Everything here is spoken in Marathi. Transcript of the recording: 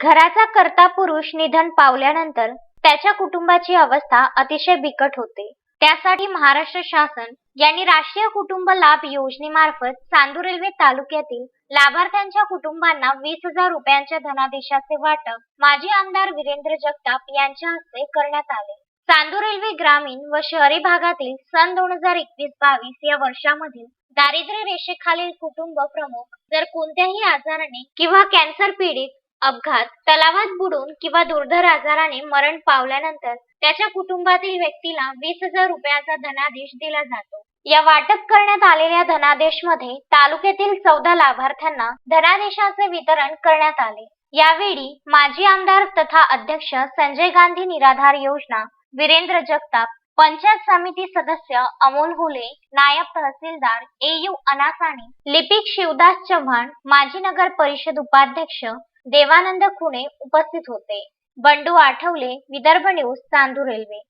घराचा कर्ता पुरुष निधन पावल्यानंतर त्याच्या कुटुंबाची अवस्था अतिशय बिकट होते. त्यासाठी महाराष्ट्र शासन यांनी राष्ट्रीय कुटुंब लाभ योजनेमार्फत चांदूर रेल्वे तालुक्यातील लाभार्थ्यांच्या कुटुंबांना वीस हजार रुपयांच्या धनादेशाचे वाटप माजी आमदार वीरेंद्र जगताप यांच्या हस्ते करण्यात आले. चांदूर रेल्वे ग्रामीण व शहरी भागातील सन दोन हजार एकवीस बावीस या वर्षामधील दारिद्र्य रेषेखालील कुटुंब प्रमुख जर कोणत्याही आजाराने किंवा कॅन्सर पीडित अपघात तलावात बुडून किंवा दुर्धर आजाराने मरण पावल्यानंतर त्याच्या कुटुंबातील व्यक्तीला वीस हजार रुपयाचा धनादेश दिला जातो. या वाटप करण्यात आलेल्या धनादेशमध्ये तालुक्यातील चौदा लाभार्थ्यांना धनादेशाचे वितरण करण्यात आले. यावेळी माजी आमदार तथा अध्यक्ष संजय गांधी निराधार योजना वीरेंद्र जगताप पंचायत समिती सदस्य अमोल हुले नायब तहसीलदार ए यू अनासाणी लिपिक शिवदास चव्हाण माजी नगर परिषद उपाध्यक्ष देवानंद खुणे उपस्थित होते. Bandu Athawale Vidarbha news Chandur railway.